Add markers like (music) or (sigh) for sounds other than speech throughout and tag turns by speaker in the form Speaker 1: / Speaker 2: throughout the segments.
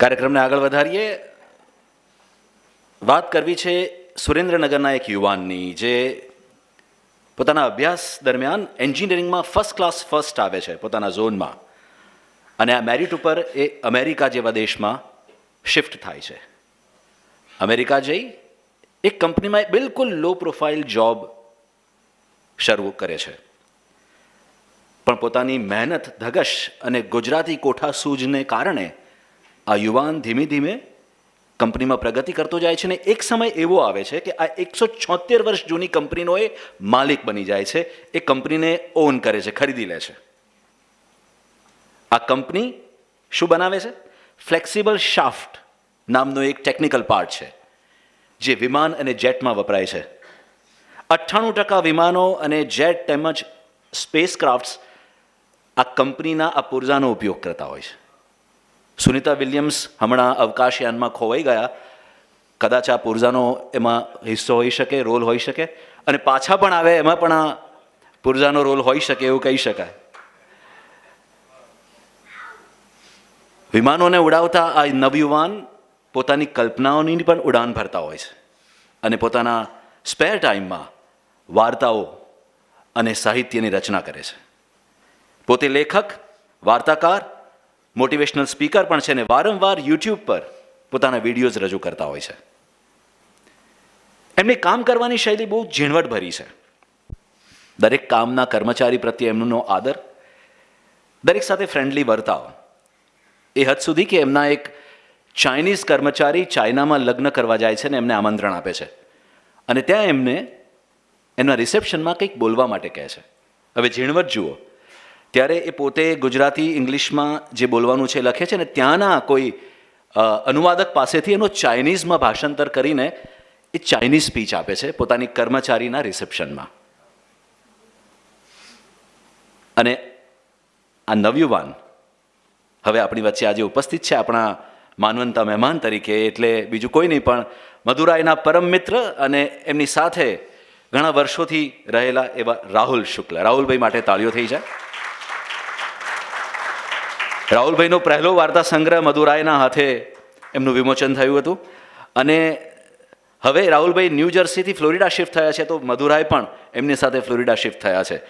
Speaker 1: કાર્યક્રમને આગળ વધારીએ. વાત કરવી છે સુરેન્દ્રનગરના એક યુવાનની, જે પોતાના અભ્યાસ દરમિયાન એન્જિનિયરિંગમાં ફર્સ્ટ ક્લાસ ફર્સ્ટ આવે છે પોતાના ઝોનમાં. અને આ મેરિટ ઉપર એ અમેરિકા જેવા દેશમાં શિફ્ટ થાય છે. અમેરિકા જઈ એક કંપનીમાં બિલકુલ લો પ્રોફાઇલ જોબ શરૂ કરે છે. પણ પોતાની મહેનત, ધગશ અને ગુજરાતી કોઠા સૂઝને કારણે આ યુવાન ધીમે ધીમે કંપનીમાં પ્રગતિ કરતો જાય છે ને એક સમય એવો આવે છે કે આ એકસો છોતેર વર્ષ જૂની કંપનીનો એ માલિક બની જાય છે. એ કંપનીને ઓન કરે છે, ખરીદી લે છે. આ કંપની શું બનાવે છે? ફ્લેક્સિબલ શાફ્ટ નામનો એક ટેકનિકલ પાર્ટ છે, જે વિમાન અને જેટમાં વપરાય છે. અઠ્ઠાણું ટકા વિમાનો અને જેટ તેમજ સ્પેસ ક્રાફ્ટ્સ આ કંપનીના આ પુર્જાનો ઉપયોગ કરતા હોય છે. સુનિતા વિલિયમ્સ હમણાં અવકાશયાનમાં ખોવાઈ ગયા. કદાચ આ પૂર્જાનો એમાં હિસ્સો હોઈ શકે, રોલ હોઈ શકે. અને પાછા પણ આવે, એમાં પણ આ પૂર્જાનો રોલ હોઈ શકે એવું કહી શકાય. વિમાનોને ઉડાવતા આ નવયુવાન પોતાની કલ્પનાઓની પણ ઉડાન ભરતા હોય છે. અને પોતાના સ્પેર ટાઈમમાં વાર્તાઓ અને સાહિત્યની રચના કરે છે. પોતે લેખક, વાર્તાકાર મોટિવેશનલ સ્પીકર પણ છે અને વારંવાર યુટ્યુબ પર પોતાના વિડીયોઝ રજૂ કરતા હોય છે. એમની કામ કરવાની શૈલી બહુ ઝીણવટભરી છે. દરેક કામના કર્મચારી પ્રત્યે એમનો આદર, દરેક સાથે ફ્રેન્ડલી વર્તાવ, એ હદ સુધી કે એમના એક ચાઇનીઝ કર્મચારી ચાઇનામાં લગ્ન કરવા જાય છે ને એમને આમંત્રણ આપે છે. અને ત્યાં એમને એમના રિસેપ્શનમાં કંઈક બોલવા માટે કહે છે. હવે ઝીણવટ જુઓ. ત્યારે એ પોતે ગુજરાતી ઇંગ્લિશમાં જે બોલવાનું છે લખે છે ને ત્યાંના કોઈ અનુવાદક પાસેથી એનો ચાઇનીઝમાં ભાષાંતર કરીને એ ચાઇનીઝ સ્પીચ આપે છે પોતાની કર્મચારીના રિસેપ્શનમાં. અને આ નવયુવાન, હવે આપણી વચ્ચે આજે ઉપસ્થિત છે આપણા માનવંતા મહેમાન તરીકે, એટલે બીજું કોઈ નહીં, પણ મદુરાઈના પરમ મિત્ર અને એમની સાથે ઘણા વર્ષોથી રહેલા એવા રાહુલ શુક્લ. રાહુલભાઈ માટે તાળીઓ થઈ જાય. રાહુલભાઈનો પહેલો વાર્તા સંગ્રહ મદુરાઈના હાથે એમનું વિમોચન થયું હતું. અને હવે રાહુલભાઈ ન્યૂ જર્સીથી ફ્લોરિડા શિફ્ટ થયા છે, તો મદુરાઈ પણ એમની સાથે ફ્લોરિડા શિફ્ટ થયા છે.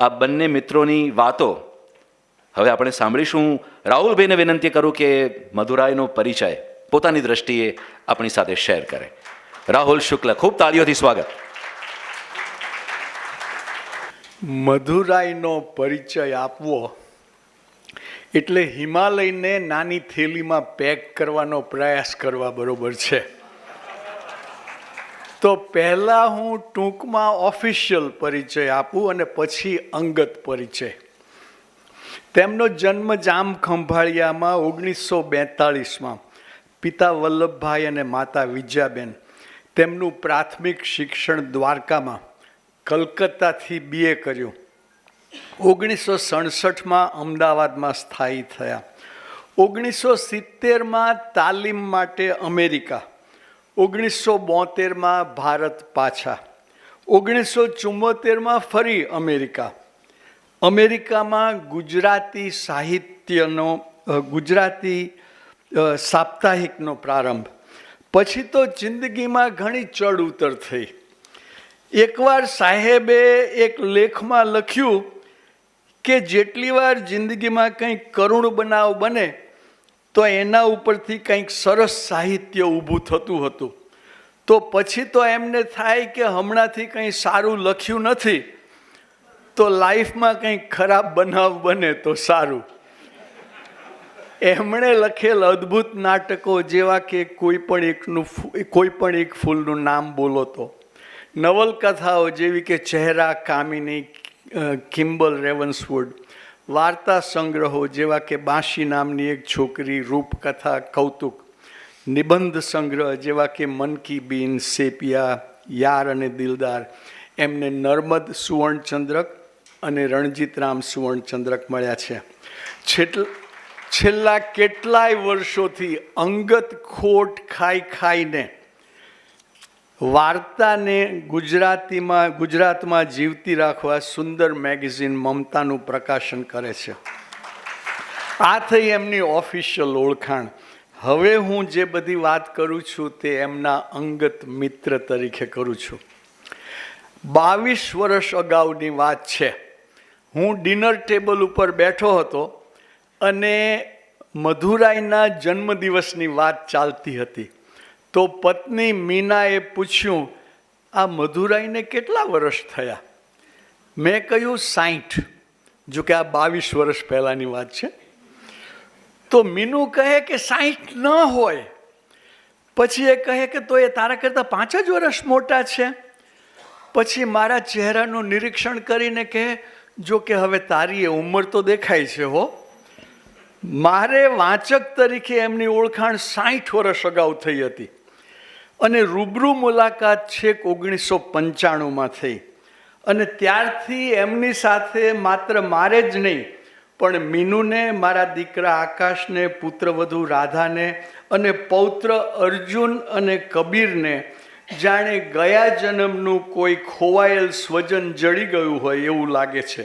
Speaker 1: આ બંને મિત્રોની વાતો હવે આપણે સાંભળીશું. રાહુલભાઈને વિનંતી કરું કે મધુરાયનો પરિચય પોતાની દ્રષ્ટિએ આપણી સાથે શેર કરે. રાહુલ શુક્લ, ખૂબ તાળીઓથી સ્વાગત.
Speaker 2: મધુરાઈનો પરિચય આપવો એટલે હિમાલયને નાની થેલીમાં પેક કરવાનો પ્રયાસ કરવા બરોબર છે. તો પહેલાં હું ટૂંકમાં ઓફિશિયલ પરિચય આપું અને પછી અંગત પરિચય. તેમનો જન્મ જામ ખંભાળિયામાં ઓગણીસો બેતાળીસમાં પિતા વલ્લભભાઈ અને માતા વિજયાબેન. તેમનું પ્રાથમિક શિક્ષણ દ્વારકામાં. કલકત્તાથી બીએ કર્યું. ઓગણીસો સડસઠમાં અમદાવાદમાં સ્થાયી થયા. ઓગણીસો સિત્તેરમાં તાલીમ માટે અમેરિકા. ઓગણીસો બોતેરમાં ભારત પાછા. ઓગણીસો ચુમ્મોતેરમાં ફરી અમેરિકા. અમેરિકામાં ગુજરાતી સાહિત્યનો ગુજરાતી સાપ્તાહિકનો પ્રારંભ. પછી તો જિંદગીમાં ઘણી ચડ ઉતર થઈ. એકવાર સાહેબે એક લેખમાં લખ્યું કે જેટલી વાર જિંદગીમાં કંઈક કરુણ બનાવ બને, તો એના ઉપરથી કંઈક સરસ સાહિત્ય ઊભું થતું હતું. તો પછી તો એમને થાય કે હમણાંથી કંઈ સારું લખ્યું નથી, તો લાઈફમાં કંઈક ખરાબ બનાવ બને તો સારું. એમણે લખેલ અદ્ભુત નાટકો જેવા કે કોઈ પણ એકનું કોઈ પણ એક ફૂલનું નામ બોલો તો. નવલકથાઓ જેવી કે ચહેરા કામિની કિમ્બલ રેવન્સવુડ વાર્તા સંગ્રહો જેવા કે બાંશી નામની એક છોકરી, રૂપકથા, કૌતુક, નિબંધ સંગ્રહ જેવા કે મન કી બીન, સેપિયા, યાર અને દિલદાર, એમને નર્મદ સુવર્ણચંદ્રક અને રણજીતરામ સુવર્ણચંદ્રક મળ્યા છે. છેલ્લા કેટલાય વર્ષોથી અંગત ખોટ ખાઈ ખાઈને વાર્તાને ગુજરાતીમાં ગુજરાતમાં જીવતી રાખવા સુંદર મેગેઝિન મમતાનું પ્રકાશન કરે છે. આ થઈ એમની ઓફિશિયલ ઓળખાણ. હવે હું જે બધી વાત કરું છું તે એમના અંગત મિત્ર તરીકે કરું છું. બાવીસ વર્ષ અગાઉની વાત છે. હું ડિનર ટેબલ ઉપર બેઠો હતો અને મધુરાઈના જન્મદિવસની વાત ચાલતી હતી. તો પત્ની મીનાએ પૂછ્યું, આ મધુરાઈને કેટલા વર્ષ થયા? મેં કહ્યું સાઠ જો કે આ બાવીસ વર્ષ પહેલાંની વાત છે. તો મીનુ કહે કે સાઠ ન હોય. પછી એ કહે કે તો એ તારા કરતાં પાંચ જ વર્ષ મોટા છે. પછી મારા ચહેરાનું નિરીક્ષણ કરીને કહે, જો કે હવે તારી એ ઉંમર તો દેખાય છે હો. મારે વાંચક તરીકે એમની ઓળખાણ સાઠ વર્ષ અગાઉ થઈ હતી. અને રૂબરૂ મુલાકાત છેક ઓગણીસો પંચાણુંમાં થઈ. અને ત્યારથી એમની સાથે માત્ર મારે જ નહીં, પણ મીનુને, મારા દીકરા આકાશને, પુત્રવધુ રાધાને અને પૌત્ર અર્જુન અને કબીરને જાણે ગયા જન્મનું કોઈ ખોવાયેલ સ્વજન જડી ગયું હોય એવું લાગે છે.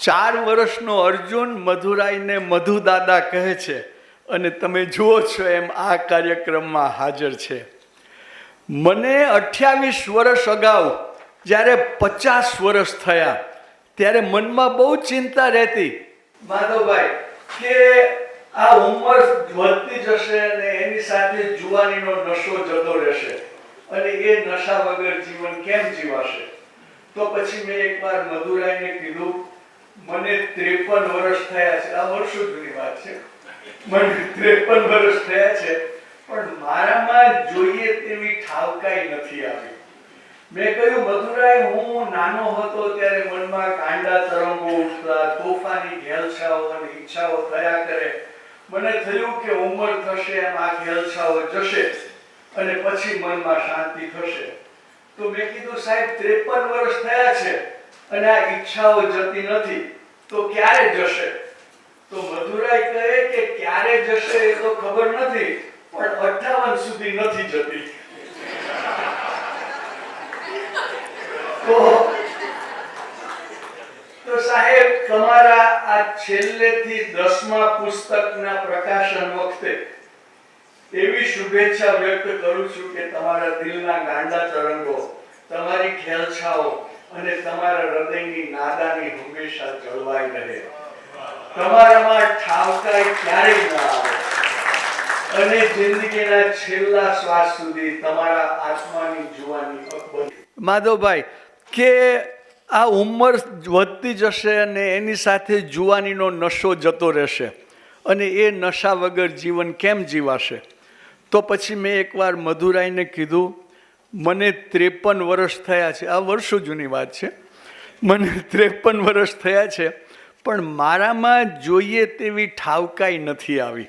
Speaker 2: ચાર વર્ષનો અર્જુન મધુરાઈને મધુદાદા કહે છે, અને તમે જુઓ છો એમ આ કાર્યક્રમમાં હાજર છે. મને અઠ્યાવીસ વર્ષ અગાઉ, જ્યારે પચાસ વર્ષ થયા, ત્યારે મનમાં બહુ ચિંતા રહેતી. માધવભાઈ, કે આ ઉંમર વધતી જશે અને એની સાથે જુવાનીનો નશો જતો રહેશે અને એ નશા વગર જીવન કેમ જીવાશે? તો પછી મેં એકવાર મધુરાઈને કીધું, મને ત્રેપન વર્ષ થયા છે. આ વર્ષો જૂની વાત છે. મને ત્રેપન વર્ષ થયા છે. પણ મારામાં જોઈએ તેવી ઠાવકાઈ નથી આવી. મેં કહ્યું મધુરાય હું નાનો હતો ત્યારે મનમાં કાંડા તરંગો ઉઠતા તોફાની ઘેલછાઓ અને ઈચ્છાઓ થયા કરે. મને થયું કે ઉંમર થશે, એમ આ ઘેલછાઓ જશે અને પછી મનમાં શાંતિ થશે. તો મેં કીધું, સાહેબ, ત્રેપન વર્ષ થયા છે અને આ ઈચ્છાઓ જતી નથી, તો ક્યારે જશે? તો મધુરાય કહે કે, ક્યારે જશે એ તો ખબર નથી પણ અઠાવન સુધી નથી જતી. તો તો સાહેબ, તમારા આ છેલ્લેથી દસમા પુસ્તકના પ્રકાશન વખતે એવી શુભેચ્છા વ્યક્ત કરું છું કે તમારા દિલના ગાંડા તરંગો, તમારી ખેલછાઓ અને તમારા હૃદયની નાદાની હંમેશા જળવાઈ રહે. તમારામાં ઠાવકાય ક્યારેય ના આવે. અને જિંદગીના છેલ્લા શ્વાસ સુધી તમારા આત્માની જુવાની માધવભાઈ, કે આ ઉંમર વધતી જશે અને એની સાથે જુવાનીનો નશો જતો રહેશે અને એ નશા વગર જીવન કેમ જીવાશે? તો પછી મેં એકવાર મધુરાઈને કીધું, મને ત્રેપન વર્ષ થયા છે. આ વર્ષો જૂની વાત છે. મને ત્રેપન વર્ષ થયા છે, પણ મારામાં જોઈએ તેવી ઠાવકાઈ નથી આવી.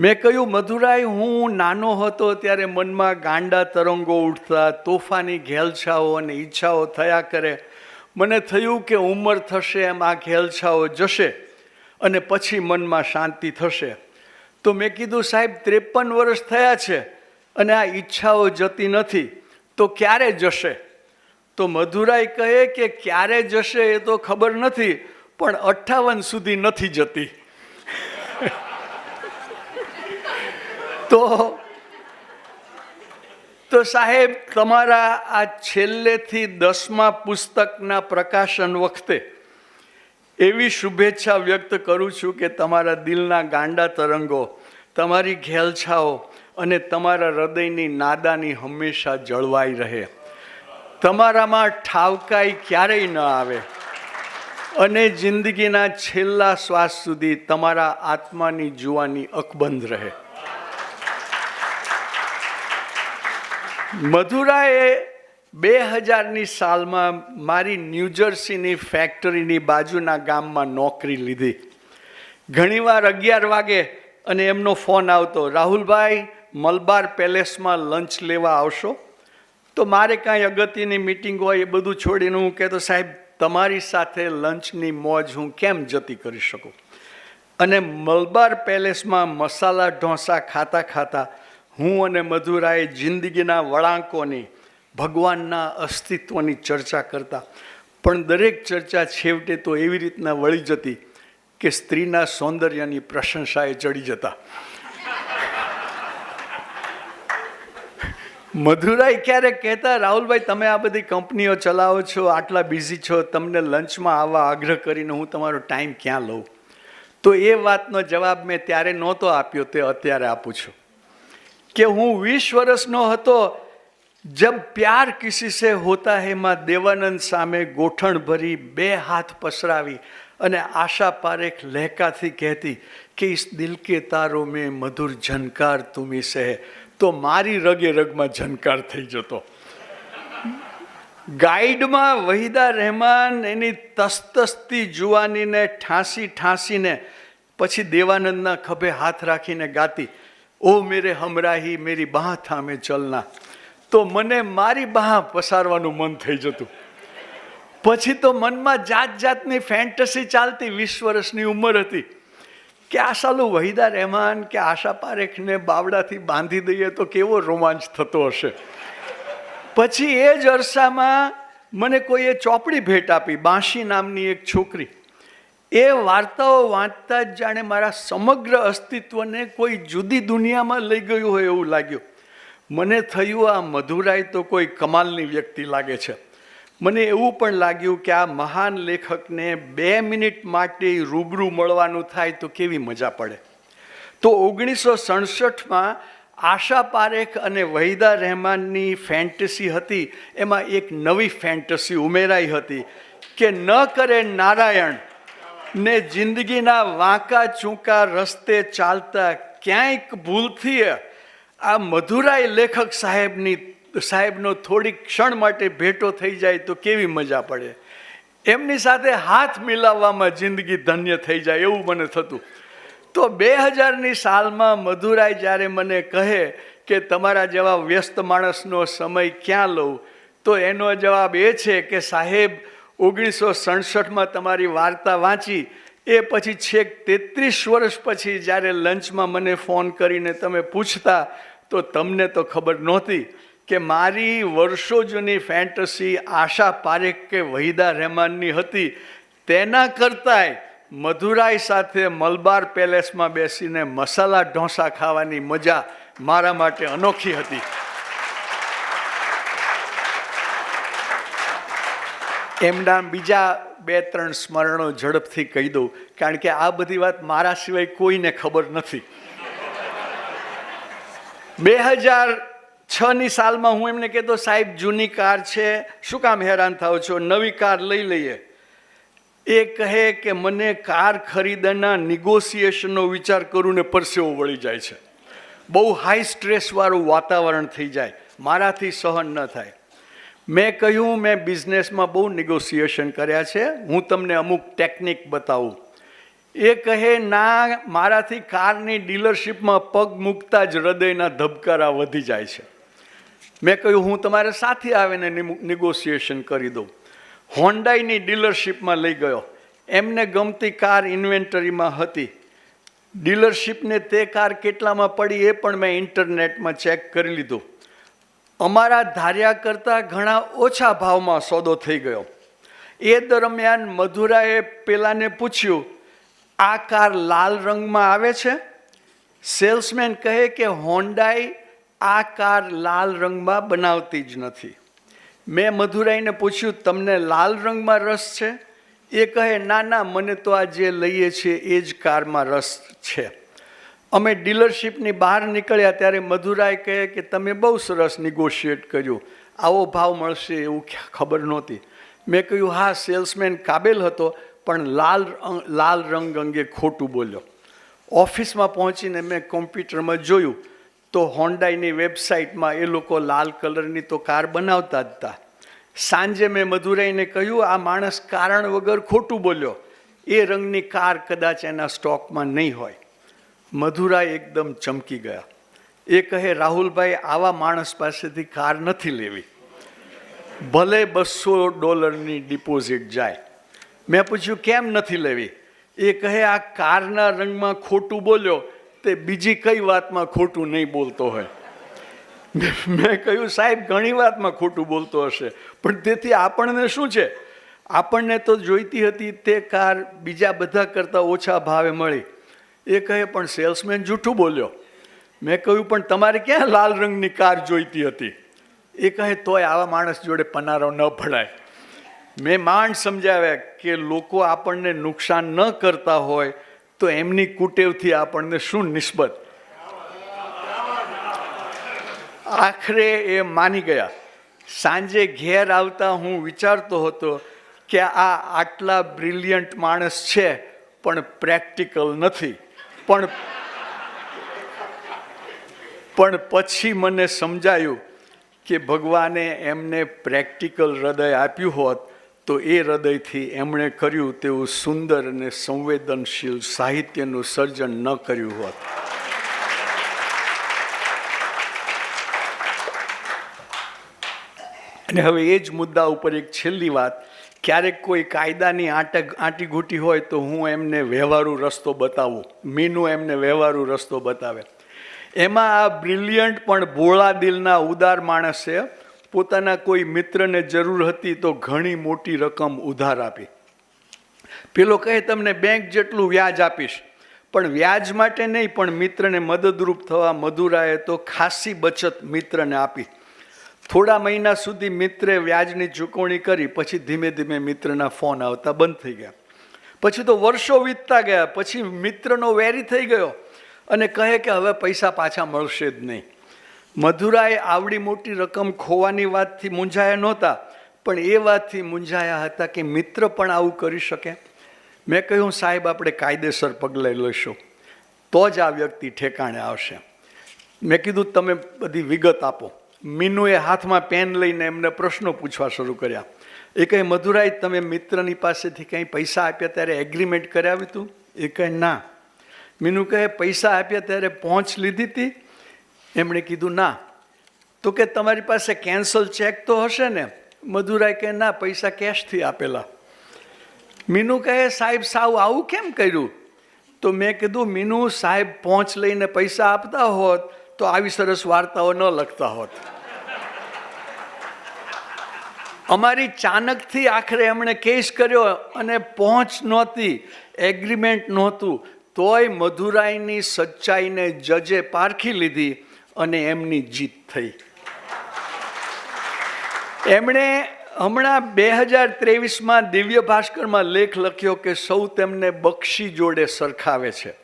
Speaker 2: મેં કહ્યું, મધુરાય, હું નાનો હતો ત્યારે મનમાં ગાંડા તરંગો ઉઠતા તોફાની ઘેલછાઓ અને ઈચ્છાઓ થયા કરે. મને થયું કે ઉંમર થશે, એમ આ ઘેલછાઓ જશે અને પછી મનમાં શાંતિ થશે. તો મેં કીધું, સાહેબ, ત્રેપન વર્ષ થયા છે અને આ ઈચ્છાઓ જતી નથી, તો ક્યારે જશે? તો મધુરાય કહે કે, ક્યારે જશે એ તો ખબર નથી, પણ અઠ્ઠાવન સુધી નથી જતી. (laughs) તો તો સાહેબ, તમારા આ છેલ્લેથી દસમા પુસ્તકના પ્રકાશન વખતે એવી શુભેચ્છા વ્યક્ત કરું છું કે તમારા દિલના ગાંડા તરંગો, તમારી ઘેલછાઓ અને તમારા હૃદયની નાદાની હંમેશા જળવાઈ રહે. તમારામાં ઠાવકાઈ ક્યારેય ન આવે અને જિંદગીના છેલ્લા શ્વાસ સુધી તમારા આત્માની જુવાની અકબંધ રહે. મધુરાએ બે હજારની સાલમાં મારી ન્યૂજર્સીની ફેક્ટરીની બાજુના ગામમાં નોકરી લીધી. ઘણીવાર અગિયાર વાગે અને એમનો ફોન આવતો, રાહુલભાઈ, મલબાર પેલેસમાં લંચ લેવા આવશો? તો મારે કાંઈ અગત્યની મિટિંગ હોય એ બધું છોડીને હું કહેતો, સાહેબ, તમારી સાથે લંચની મોજ હું કેમ જતી કરી શકું? અને મલબાર પેલેસમાં મસાલા ઢોસા ખાતા ખાતા હું અને મધુરાએ જિંદગીના વળાંકોની, ભગવાનના અસ્તિત્વની ચર્ચા કરતા. પણ દરેક ચર્ચા છેવટે તો એવી રીતના વળી જતી કે સ્ત્રીના સૌંદર્યની પ્રશંસાએ ચડી જતા. મધુરાઈ ક્યારેક કહેતા, રાહુલભાઈ, તમે આ બધી કંપનીઓ ચલાવો છો, આટલા બિઝી છો, તમને લંચમાં આવવા આગ્રહ કરીને હું તમારો ટાઈમ ક્યાં લઉં? તો એ વાતનો જવાબ મેં ત્યારે નહોતો આપ્યો, તે અત્યારે આપું છું. કે હું વીસ વર્ષનો હતો, જબ પ્યાર કિસી સે હોતા હે, માં દેવાનંદ સામે ગોઠણ ભરી બે હાથ પસરાવી અને આશા પારેખ લહેકાથી કહેતી, કે ઇસ દિલ કે તારો મેં મધુર ઝનકાર તુમી સે તો મારી રગે રગમાં ઝનકાર થઈ જતો. ગાઈડમાં વહીદા રહેમાન, એની તસ્તસ્તી જુવાનીને ઠાંસી ઠાંસીને, પછી દેવાનંદના ખભે હાથ રાખીને ગાતી ઓ મેરે હમરાહી, મેરી બાહ થામે ચલના. તો મને મારી બાહ પસારવાનું મન થઈ જતું. પછી તો મનમાં જાત જાતની ફેન્ટસી ચાલતી, વીસ વર્ષની ઉંમર હતી. કે આ સાલું વહીદા રહેમાન, કે આશા પારેખને બાવડાથી બાંધી દઈએ તો કેવો રોમાંચ થતો હશે. પછી એ જ અરસામાં મને કોઈએ ચોપડી ભેટ આપી, બાંશી નામની એક છોકરી. એ વાર્તાઓ વાંચતા જ જાણે મારા સમગ્ર અસ્તિત્વને કોઈ જુદી દુનિયામાં લઈ ગયું હોય એવું લાગ્યું. મને થયું આ મધુરાઈ તો કોઈ કમાલની વ્યક્તિ લાગે છે. મને એવું પણ લાગ્યું કે આ મહાન લેખકને બે મિનિટ માટે રૂબરૂ મળવાનું થાય તો કેવી મજા પડે. તો ઓગણીસો સડસઠમાં આશા પારેખ અને વહીદા રહેમાનની ફેન્ટસી હતી. એમાં એક નવી ફેન્ટસી ઉમેરાઈ હતી કે ન કરે નારાયણ ને જિંદગીના વાંકા ચૂંકા રસ્તે ચાલતા ક્યાંક ભૂલથી આ મધુરાઈ લેખક સાહેબની, સાહેબનો થોડીક ક્ષણ માટે ભેટો થઈ જાય તો કેવી મજા પડે. એમની સાથે હાથ મિલાવવામાં જિંદગી ધન્ય થઈ જાય એવું મને થતું. તો બે હજારની સાલમાં મધુરાઈ જ્યારે મને કહે કે તમારા જેવા વ્યસ્ત માણસનો સમય ક્યાં લઉં, તો એનો જવાબ એ છે કે સાહેબ ઓગણીસો સડસઠમાં તમારી વાર્તા વાંચી, એ પછી છેક તેત્રીસ વર્ષ પછી જ્યારે લંચમાં મને ફોન કરીને તમે પૂછતા, તો તમને તો ખબર નહોતી કે મારી વર્ષો જૂની ફેન્ટસી આશા પારેખ કે વહીદા રહેમાનની હતી. તેના કરતાંય મધુરાઈ સાથે મલબાર પેલેસમાં બેસીને મસાલા ઢોસા ખાવાની મજા મારા માટે અનોખી હતી. એમના બીજા બે ત્રણ સ્મરણો ઝડપથી કહી દઉં, કારણ કે આ બધી વાત મારા સિવાય કોઈને ખબર નથી. બે હજાર છની સાલમાં હું એમને કહેતો, સાહેબ, જૂની કાર છે, શું કામ હેરાન થાવ છો? નવી કાર લઈ લઈએ. એ કહે કે, મને કાર ખરીદના નિગોસિએશનનો વિચાર કરું ને પરસેવો વળી જાય છે. બહુ હાઈ સ્ટ્રેસવાળું વાતાવરણ થઈ જાય. મારાથી સહન ન થાય. મેં કહ્યું, મેં બિઝનેસમાં બહુ નિગોસિએશન કર્યા છે. હું તમને અમુક ટેકનિક બતાવું. એ કહે, ના, મારાથી કારની ડીલરશીપમાં પગ મૂકતા જ હૃદયના ધબકારા વધી જાય છે. મેં કહ્યું, હું તમારે સાથે આવીને નિગોસિએશન કરી દઉં. હોન્ડાઈની ડીલરશીપમાં લઈ ગયો. એમને ગમતી કાર ઇન્વેન્ટરીમાં હતી. ડીલરશીપને તે કાર કેટલામાં પડી એ પણ મેં ઇન્ટરનેટમાં ચેક કરી લીધું. અમારા ધાર્યા કરતાં ઘણા ઓછા ભાવમાં સોદો થઈ ગયો. એ દરમિયાન મધુરાએ પેલાને પૂછ્યું, આ કાર લાલ રંગમાં આવે છે? સેલ્સમેન કહે કે, હોન્ડાઈ આ કાર લાલ રંગમાં બનાવતી જ નથી. મેં મધુરાઈને પૂછ્યું, તમને લાલ રંગમાં રસ છે? એ કહે, ના ના, મને તો આ જે લઈએ છીએ એ જ કારમાં રસ છે. અમે ડીલરશીપની બહાર નીકળ્યા ત્યારે મધુરાય કહે કે તમે બહુ સરસ નિગોશિએટ કર્યું. આવો ભાવ મળશે એવું ખબર નહોતી. મેં કહ્યું, હા સેલ્સમેન કાબેલ હતો, પણ લાલ લાલ રંગ અંગે ખોટું બોલ્યો. ઓફિસમાં પહોંચીને મેં કોમ્પ્યુટરમાં જોયું તો હોન્ડાઈની વેબસાઇટમાં એ લોકો લાલ કલરની તો કાર બનાવતા જ હતા સાંજે મેં મધુરાઈને કહ્યું, આ માણસ કારણ વગર ખોટું બોલ્યો. એ રંગની કાર કદાચ એના સ્ટોકમાં નહીં હોય. મધુરા એકદમ ચમકી ગયા. એ કહે, રાહુલભાઈ, આવા માણસ પાસેથી કાર નથી લેવી. ભલે બસો ડોલરની ડિપોઝિટ જાય. મેં પૂછ્યું, કેમ નથી લેવી? એ કહે, આ કારના રંગમાં ખોટું બોલ્યો, તે બીજી કઈ વાતમાં ખોટું નહીં બોલતો હોય? મેં કહ્યું, સાહેબ, ઘણી વાતમાં ખોટું બોલતો હશે, પણ તેથી આપણને શું છે? આપણને તો જોઈતી હતી તે કાર બીજા બધા કરતાં ઓછા ભાવે મળી. એ કહે, પણ સેલ્સમેન જૂઠું બોલ્યો. મેં કહ્યું, પણ તમારે ક્યાં લાલ રંગની કાર જોઈતી હતી? એ કહે, તોય આવા માણસ જોડે પનારો ન ભળાય. મેં માંડ સમજાવ્યા કે લોકો આપણને નુકસાન ન કરતા હોય, તો એમની કુટેવથી આપણને શું નિસ્બત? આખરે એ માની ગયા. સાંજે ઘેર આવતા હું વિચારતો હતો કે આ આટલા બ્રિલિયન્ટ માણસ છે, પણ પ્રેક્ટિકલ નથી. પણ પણ પછી મને સમજાયું કે ભગવાને એમને પ્રેક્ટિકલ હૃદય આપ્યું હોત તો એ હૃદયથી એમણે કર્યું તેવું સુંદર અને સંવેદનશીલ સાહિત્યનું સર્જન ન કર્યું હોત. અને હવે એ જ મુદ્દા ઉપર એક છેલ્લી વાત. ક્યારેક કોઈ કાયદાની આંટ આંટીઘૂંટી હોય તો હું એમને વ્યવહારુ રસ્તો બતાવું. મીનુ એમને વ્યવહારુ રસ્તો બતાવે. એમાં આ બ્રિલિયન્ટ પણ ભોળા દિલના ઉદાર માણસે પોતાના કોઈ મિત્રને જરૂર હતી તો ઘણી મોટી રકમ ઉધાર આપી. પેલો કહે, તમને બેંક જેટલું વ્યાજ આપીશ. પણ વ્યાજ માટે નહીં, પણ મિત્રને મદદરૂપ થવા મધુરાએ તો ખાસી બચત મિત્રને આપી. થોડા મહિના સુધી મિત્રે વ્યાજની ચૂકવણી કરી, પછી ધીમે ધીમે મિત્રના ફોન આવતા બંધ થઈ ગયા. પછી તો વર્ષો વીતતા ગયા, પછી મિત્રનો વેરી થઈ ગયો અને કહે કે હવે પૈસા પાછા મળશે જ નહીં. મધુરાએ આવડી મોટી રકમ ખોવાની વાતથી મૂંઝાયા નહોતા, પણ એ વાતથી મૂંઝાયા હતા કે મિત્ર પણ આવું કરી શકે. મેં કહ્યું, સાહેબ, આપણે કાયદેસર પગલાં લઈશું તો જ આ વ્યક્તિ ઠેકાણે આવશે. મેં કીધું, તમે બધી વિગત આપો. મીનુએ હાથમાં પેન લઈને એમને પ્રશ્નો પૂછવા શરૂ કર્યા. એ કહે, મધુરાઈ, તમે મિત્રની પાસેથી કંઈ પૈસા આપ્યા ત્યારે એગ્રીમેન્ટ કરાવ્યું હતું એ કહે, ના. મીનુ કહે, પૈસા આપ્યા ત્યારે પહોંચ લીધી હતી એમણે કીધું, ના. તો કે તમારી પાસે કેન્સલ ચેક તો હશે ને? મધુરાઈ કહે, ના, પૈસા કેશથી આપેલા. મીનુ કહે, સાહેબ, સાવ આવું કેમ કર્યું? તો મેં કીધું, મીનુ સાહેબ પહોંચ લઈને પૈસા આપતા હોત તો આવી સરસ વાર્તાઓ ન લખતા હોત. અમારી ચાનકથી આખરે એમણે કેસ કર્યો અને પહોંચ નહોતી, એગ્રીમેન્ટ નહોતું, તોય મધુરાઈની સચ્ચાઈને જજે પારખી લીધી અને એમની જીત થઈ. એમણે હમણાં બે હજાર ત્રેવીસમાં દિવ્ય ભાસ્કરમાં લેખ લખ્યો કે સૌ તેમને બક્ષી જોડે સરખાવે છે.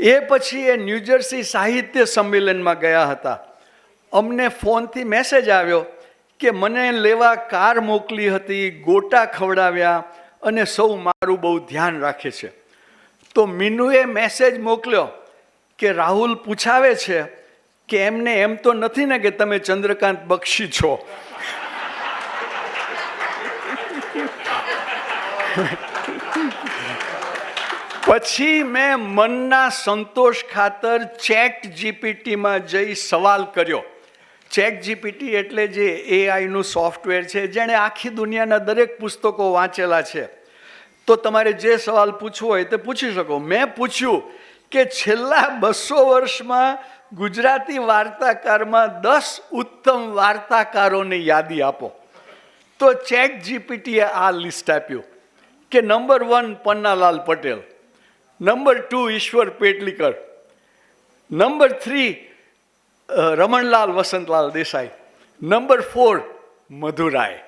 Speaker 2: એ પછી એ ન્યૂજર્સી સાહિત્ય સંમેલનમાં ગયા હતા. અમને ફોનથી મેસેજ આવ્યો કે મને લેવા કાર મોકલી હતી, ગોટા ખવડાવ્યા અને સૌ મારું બહુ ધ્યાન રાખે છે. તો મીનુએ મેસેજ મોકલ્યો કે રાહુલ પૂછાવે છે કે એમને એમ તો નથી ને કે તમે ચંદ્રકાંત બક્ષી છો. પછી મેં મનના સંતોષ ખાતર ચેટ જીપીટીમાં જઈ સવાલ કર્યો. ચેક જીપીટી એટલે જે એઆઈનું સોફ્ટવેર છે, જેણે આખી દુનિયાના દરેક પુસ્તકો વાંચેલા છે. તો તમારે જે સવાલ પૂછવો હોય તે પૂછી શકો. મેં પૂછ્યું કે છેલ્લા બસો વર્ષમાં ગુજરાતી વાર્તાકારમાં દસ ઉત્તમ વાર્તાકારોની યાદી આપો. તો ચેક જીપીટીએ આ લિસ્ટ આપ્યું કે number one Pannalal Patel number two Ishwar Petlikar number three Ramanlal Vasantlal Desai number four Madhu Rai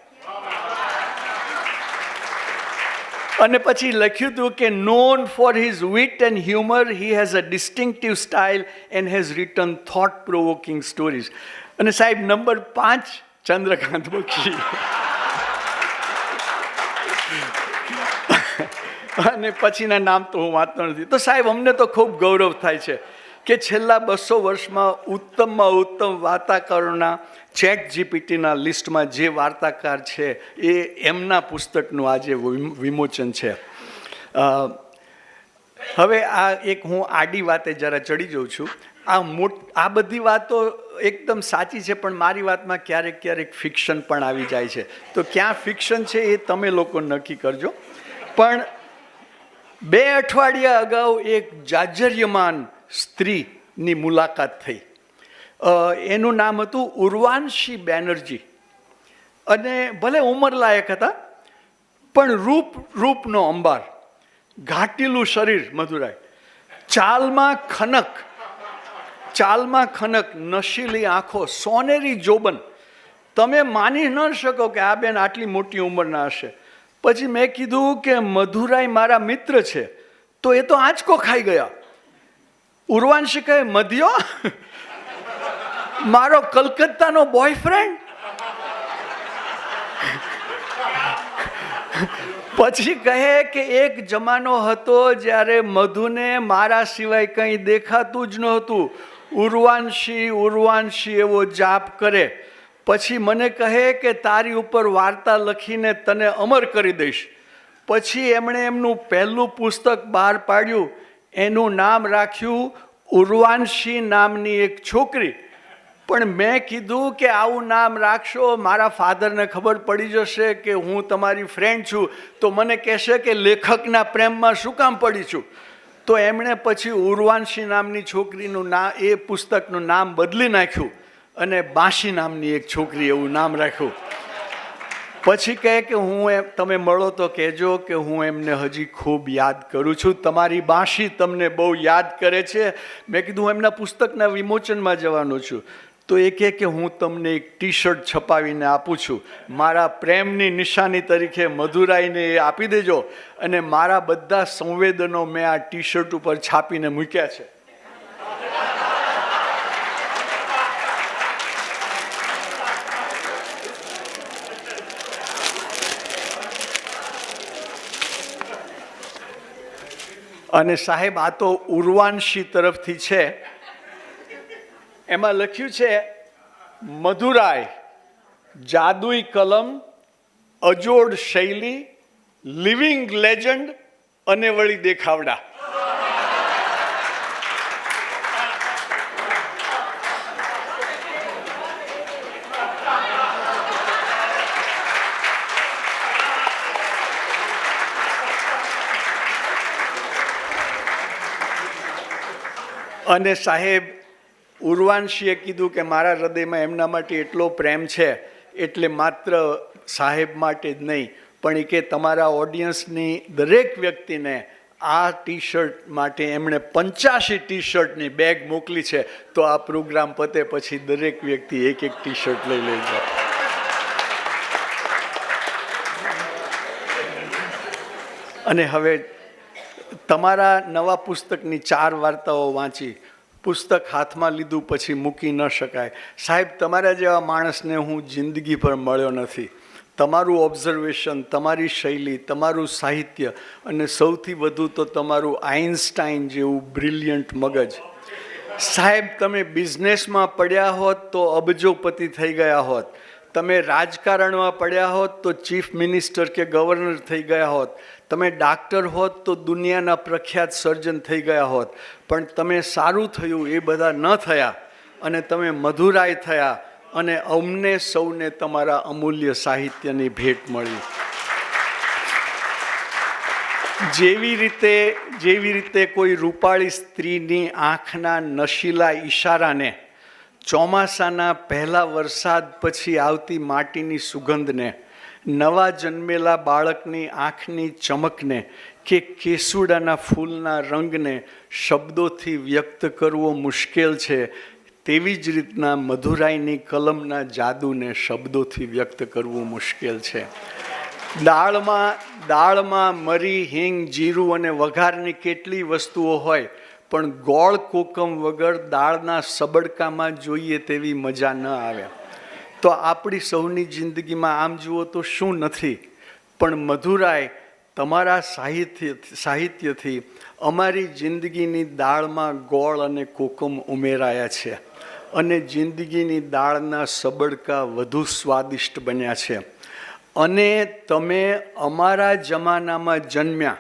Speaker 2: અને પછી લખ્યું હતું કે known for his wit and humour he has a distinctive style and has written thought provoking stories અને સાહેબ number પાંચ, ચંદ્રકાંત બક્ષી. અને પછીના નામ તો હું વાંચતો નથી. તો સાહેબ, અમને તો ખૂબ ગૌરવ થાય છે કે છેલ્લા બસો વર્ષમાં ઉત્તમમાં ઉત્તમ વાર્તાકારોના ચેટ જીપીટીના લિસ્ટમાં જે વાર્તાકાર છે, એ એમના પુસ્તકનું આજે વિમ- વિમોચન છે. હવે આ એક હું આડી વાતે જરા ચડી જાઉં છું. આ મોટ, આ બધી વાતો એકદમ સાચી છે, પણ મારી વાતમાં ક્યારેક ક્યારેક ફિક્શન પણ આવી જાય છે. તો ક્યાં ફિક્શન છે એ તમે લોકો નક્કી કરજો. પણ બે અઠવાડિયા અગાઉ એક જાજર્યમાન સ્ત્રીની મુલાકાત થઈ. એનું નામ હતું ઉર્વાંશી બેનર્જી. અને ભલે ઉંમરલાયક હતા, પણ રૂપ, રૂપનો અંબાર, ઘાટીલું શરીર, મધુરાય. ચાલમાં ખનક ચાલમાં ખનક, નશીલી આંખો, સોનેરી જોબન. તમે માની ન શકો કે આ બેન આટલી મોટી ઉંમરના હશે. પછી મેં કીધું કે મધુરાઈ મારા મિત્ર છે, તો એ તો આંચકો ખાઈ ગયા. ઉર્વાંશી કહે, મધ્યો, મારો કલકત્તાનો બોયફ્રેન્ડ પછી કહે કે એક જમાનો હતો જ્યારે મધુને મારા સિવાય કંઈ દેખાતું જ નહોતું. ઉર્વાંશી ઉર્વાંશી એવો જાપ કરે. પછી મને કહે કે તારી ઉપર વાર્તા લખીને તને અમર કરી દઈશ. પછી એમણે એમનું પહેલું પુસ્તક બહાર પાડ્યું. એનું નામ રાખ્યું ઉર્વાંશી નામની એક છોકરી. પણ મેં કીધું કે આવું નામ રાખશો, મારા ફાધરને ખબર પડી જશે કે હું તમારી ફ્રેન્ડ છું. તો મને કહેશે કે લેખકના પ્રેમમાં શું કામ પડી છું? તો એમણે પછી ઉર્વાંશી નામની છોકરીનું ના, એ પુસ્તકનું નામ બદલી નાખ્યું. અને બાંશી નામની એક છોકરી એવું નામ રાખ્યું. પછી કહે કે હું એમ, તમે મળો તો કહેજો કે હું એમને હજી ખૂબ યાદ કરું છું. તમારી બાંશી તમને બહુ યાદ કરે છે. મેં કીધું હું એમના પુસ્તકના વિમોચનમાં જવાનો છું. તો એ કહે કે હું તમને એક ટી શર્ટ છપાવીને આપું છું. મારા પ્રેમની નિશાની તરીકે મધુરાઈને એ આપી દેજો. અને મારા બધા સંવેદનો મેં આ ટી શર્ટ ઉપર છાપીને મૂક્યા છે. અને સાહેબ, આ તો ઉર્વાંશી તરફથી છે. એમાં લખ્યું છે, મધુરાય, જાદુઈ કલમ, અજોડ શૈલી, લિવિંગ લેજન્ડ અને વળી દેખાવડા. અને સાહેબ ઉર્વાંશીએ કીધું કે મારા હૃદયમાં એમના માટે એટલો પ્રેમ છે, એટલે માત્ર સાહેબ માટે જ નહીં, પણ એ કે તમારા ઓડિયન્સની દરેક વ્યક્તિને આ ટી શર્ટ માટે એમણે પંચ્યાસી ટી શર્ટની બેગ મોકલી છે, તો આ પ્રોગ્રામ પતે પછી દરેક વ્યક્તિ એક એક ટી શર્ટ લઈ લેજો. અને હવે તમારા નવા પુસ્તકની ચાર વાર્તાઓ વાંચી, પુસ્તક હાથમાં લીધું પછી મૂકી ન શકાય. સાહેબ, તમારા જેવા માણસને હું જિંદગી પર મળ્યો નથી. તમારું ઓબ્ઝર્વેશન તમારી શૈલી, તમારું સાહિત્ય અને સૌથી વધુ તો તમારું આઇન્સ્ટાઈન જેવું બ્રિલિયન્ટ મગજ. સાહેબ, તમે બિઝનેસમાં પડ્યા હોત તો અબજોપતિ થઈ ગયા હોત. તમે રાજકારણમાં પડ્યા હોત તો ચીફ મિનિસ્ટર કે ગવર્નર થઈ ગયા હોત. તમે ડાક્ટર હોત તો દુનિયાના પ્રખ્યાત સર્જન થઈ ગયા હોત. પણ તમે સારું થયું એ બધા ન થયા અને તમે મધુરાય થયા અને અમને સૌને તમારા અમૂલ્ય સાહિત્યની ભેટ મળી. જેવી રીતે જેવી રીતે કોઈ રૂપાળી સ્ત્રીની આંખના નશીલા ઈશારાને ચોમાસાના પહેલા વરસાદ પછી આવતી માટીની સુગંધને, નવા જન્મેલા બાળકની આંખની ચમકને કે કેસુડાના ફૂલના રંગને શબ્દોથી વ્યક્ત કરવો મુશ્કેલ છે, તેવી જ રીતના મધુરાઈની કલમના જાદુને શબ્દોથી વ્યક્ત કરવું મુશ્કેલ છે. દાળમાં દાળમાં મરી, હિંગ, જીરું અને વઘારની કેટલી વસ્તુઓ હોય પણ ગોળ કોકમ વગર દાળના સબડકામાં જોઈએ તેવી મજા ન આવે. તો આપણી સૌની જિંદગીમાં આમ જુઓ તો શું નથી. પણ મધુરાય, તમારા સાહિત્ય, સાહિત્યથી અમારી જિંદગીની દાળમાં ગોળ અને કોકમ ઉમેરાયા છે. અને જિંદગીની દાળના સબડકા વધુ સ્વાદિષ્ટ બન્યા છે. અને તમે અમારા જમાનામાં જન્મ્યા.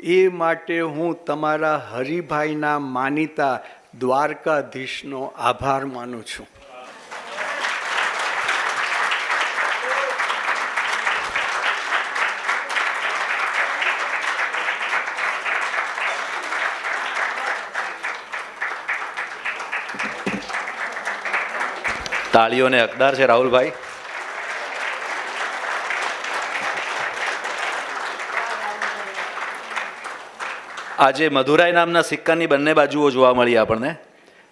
Speaker 2: એ માટે હું તમારા હરિભાઈના માનીતા દ્વારકાધીશનો આભાર માનું છું.
Speaker 1: તાળીઓને હકદાર છે રાહુલભાઈ. આજે મધુરાઈ નામના સિક્કાની બંને બાજુઓ જોવા મળી આપણને.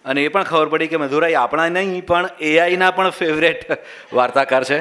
Speaker 1: અને એ પણ ખબર પડી કે મધુરાઈ આપણા નહીં, પણ એઆઈના પણ ફેવરેટ વાર્તાકાર છે.